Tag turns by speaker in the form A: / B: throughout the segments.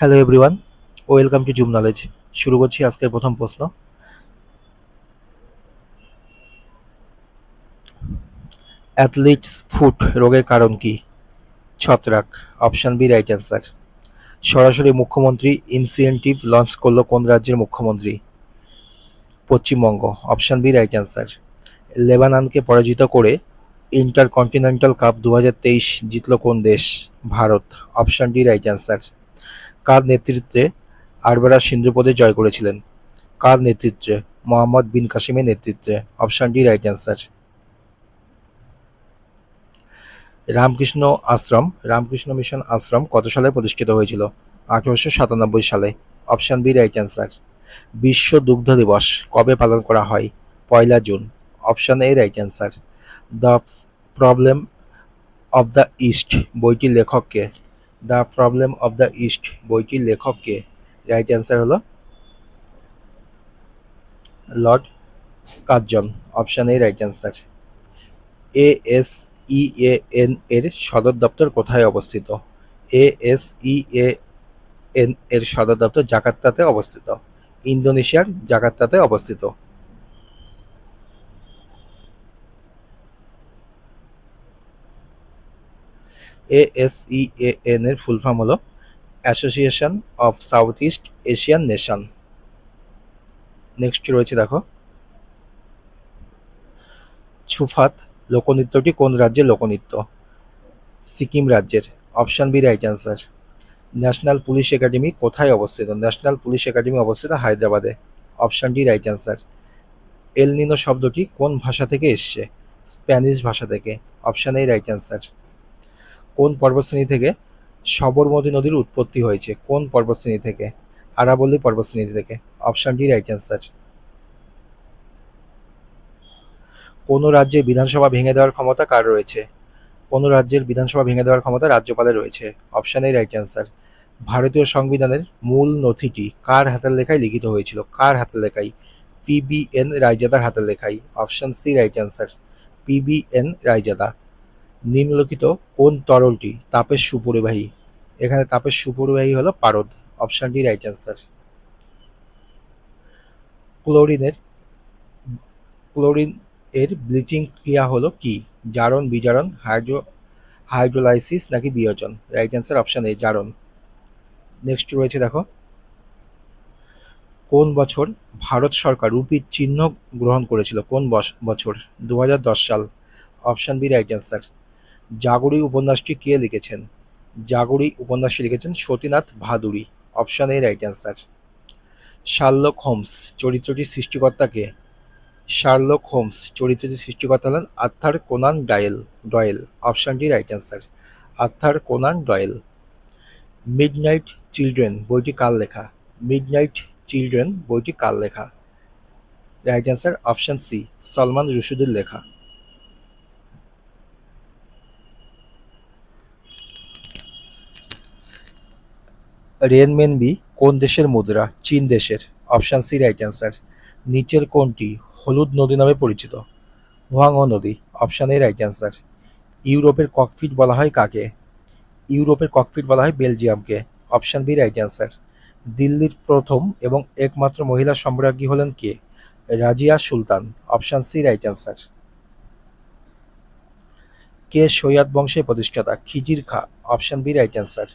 A: Hello everyone welcome to Zoom Knowledge শুরু করছি আজকের প্রথম প্রশ্ন। অ্যাথলিটস ফুট রোগের কারণ কি? ছত্রাক। অপশান বি রাইট অ্যান্সার সরাসরি মুখ্যমন্ত্রী ইনসিয়েন্টিভ লঞ্চ করল কোন রাজ্যের মুখ্যমন্ত্রী? Paschimbanga. Option B right answer লেবাননকে পরাজিত করে ইন্টারকন্টিনেন্টাল কাপ দু হাজার তেইশ জিতল কোন দেশ? Bharat. Option D right answer কার নেতৃত্বে আরবেরা সিন্ধুপদে জয় করেছিলেন। কার নেতৃত্বে মোহাম্মদ বিন কাসিমের নেতৃত্বে। Option D, right answer. Ramakrishna Ashram, Ramakrishna Mission Ashram কত সালে প্রতিষ্ঠিত হয়েছিল? আঠারোশো সাতানব্বই সালে। Option B, right answer. বিশ্ব দুগ্ধ দিবস কবে পালন করা হয়? পয়লা June. Option A, right answer. The problem of the East বইটির লেখককে the problem of the East বইটির লেখককে, রাইট অ্যান্সার হলো Lord Curzon option A right answer. A S E A N এর সদর দপ্তর কোথায় অবস্থিত? এ এস ই এ এন এর সদর দপ্তর জাকার্তাতে অবস্থিত। ইন্দোনেশিয়ার জাকার্তাতে অবস্থিত। এ এস ই এ এন এর ফুল ফর্ম হলো Association of South East Asian Nation next রয়েছে দেখো। ছুফাত লোকনৃত্যটি কোন রাজ্যের লোকনৃত্য? সিকিম রাজ্যের। Option B right answer National Police Academy কোথায় অবস্থিত? ন্যাশনাল পুলিশ একাডেমি অবস্থিত হায়দ্রাবাদে। Option D right answer El Nino শব্দটি কোন ভাষা থেকে এসছে? স্প্যানিশ ভাষা থেকে। অপশান এ রাইট অ্যান্সার কোন পর্বতশ্রেণী থেকে সবরমতী নদীর উৎপত্তি হয়েছে? কোন পর্বতশ্রেণী থেকে? আরাবল্লী পর্বতশ্রেণী থেকে। অপশান ডি রাইট অ্যান্সার কোন রাজ্যের বিধানসভা ভেঙে দেওয়ার ক্ষমতা কার রয়েছে? কোন রাজ্যের বিধানসভা ভেঙে দেওয়ার ক্ষমতা রাজ্যপালের রয়েছে? অপশান এ রাইট অ্যান্সার ভারতীয় সংবিধানের মূল নথিটি কার হাতের লেখায় লিখিত হয়েছিল? কার হাতের লেখায়? পিবিএন রায়জাদার হাতের লেখায়। Option C right answer P B N Raizada. নিম্নলিখিত কোন তরলটি তাপের সুপরিবাহী? এখানে তাপের সুপরিবাহী হলো পারদ অপশান ডি রাইট অ্যান্সার ক্লোরিনের, ক্লোরিন এর ব্লিচিং ক্রিয়া হলো কি? জারণ, বিজারণ, হাইড্রো, হাইড্রোলাইসিস নাকি বিয়োজন? রাইট অ্যান্সার অপশান এ জারণ। নেক্সট রয়েছে দেখো। কোন বছর ভারত সরকার রুপির চিহ্ন গ্রহণ করেছিল? কোন বছর? দু হাজার দশ সাল। Option B right answer Jagori উপন্যাসটি কে লিখেছেন? জাগরি উপন্যাসটি লিখেছেন Satinath Bhaduri option A right answer Sherlock Holmes চরিত্রটির সৃষ্টিকর্তাকে শার্লক হোমস চরিত্রটির সৃষ্টিকর্তা হলেন আর্থার কোনান ডায়েল, ডয়েল। অপশানটি right answer Arthur Conan Doyle. Midnight Children, বইটি কার লেখা? মিডনাইট চিলড্রেন, বইটি কার লেখা? Right answer option C Salman রুশুদের লেখা। রেনমেনবি কোন দেশের মুদ্রা? চীন দেশের। অপশান সি রাইট অ্যান্সার নিচের কোনটি? হলুদ নদী নামে পরিচিত। হোয়াংহো নদী। অপশান এ রাইট অ্যান্সার ইউরোপের ককফিট বলা হয় কাকে? ইউরোপের ককফিট বলা হয় বেলজিয়ামকে। অপশান বি রাইট অ্যান্সার দিল্লির প্রথম এবং একমাত্র মহিলা সম্রাজ্ঞী হলেন কে? Razia Sultan. Option C right answer কে সৈয়দ বংশের প্রতিষ্ঠাতা? খিজির খা। অপশান বি রাইট অ্যান্সার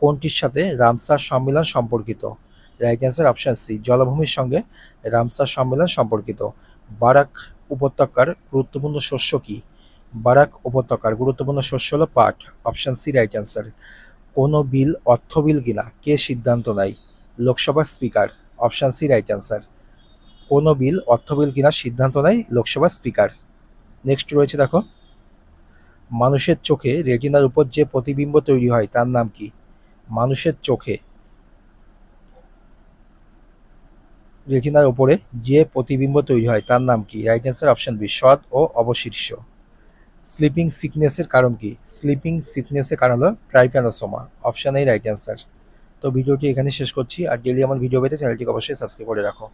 A: কোনটির সাথে রামসার সম্মেলন সম্পর্কিত? রাইট অ্যান্সার অপশান সি জলাভূমির সঙ্গে রামসার সম্মেলন সম্পর্কিত। বারাক উপত্যকার গুরুত্বপূর্ণ শস্য কি? বারাক উপত্যকার গুরুত্বপূর্ণ শস্য হলো পাট। অপশান সি রাইট অ্যান্সার কোনো বিল অর্থ বিল কিনা? কে সিদ্ধান্ত নেয়? লোকসভার speaker. Option C right answer কোনো বিল অর্থ বিল কিনা সিদ্ধান্ত নেয় লোকসভার স্পিকার। নেক্সট রয়েছে দেখো। মানুষের চোখে রেটিনার উপর যে প্রতিবিম্ব তৈরি হয়, তার নাম কি? মানুষের চোখে রেটিনার ওপরে যে প্রতিবিম্ব তৈরি হয়, তার নাম কি? রাইট অ্যান্সার অপশন বি সৎ ও অবশীর্ষ। স্লিপিং সিকনেসের কারণ কি? স্লিপিং সিকনেসের কারণ হলো trypanosoma option A right answer তো ভিডিওটি এখানে শেষ করছি। আর ডেলি আমার ভিডিও পেতে চ্যানেলটিকে অবশ্যই সাবস্ক্রাইব করে রাখো।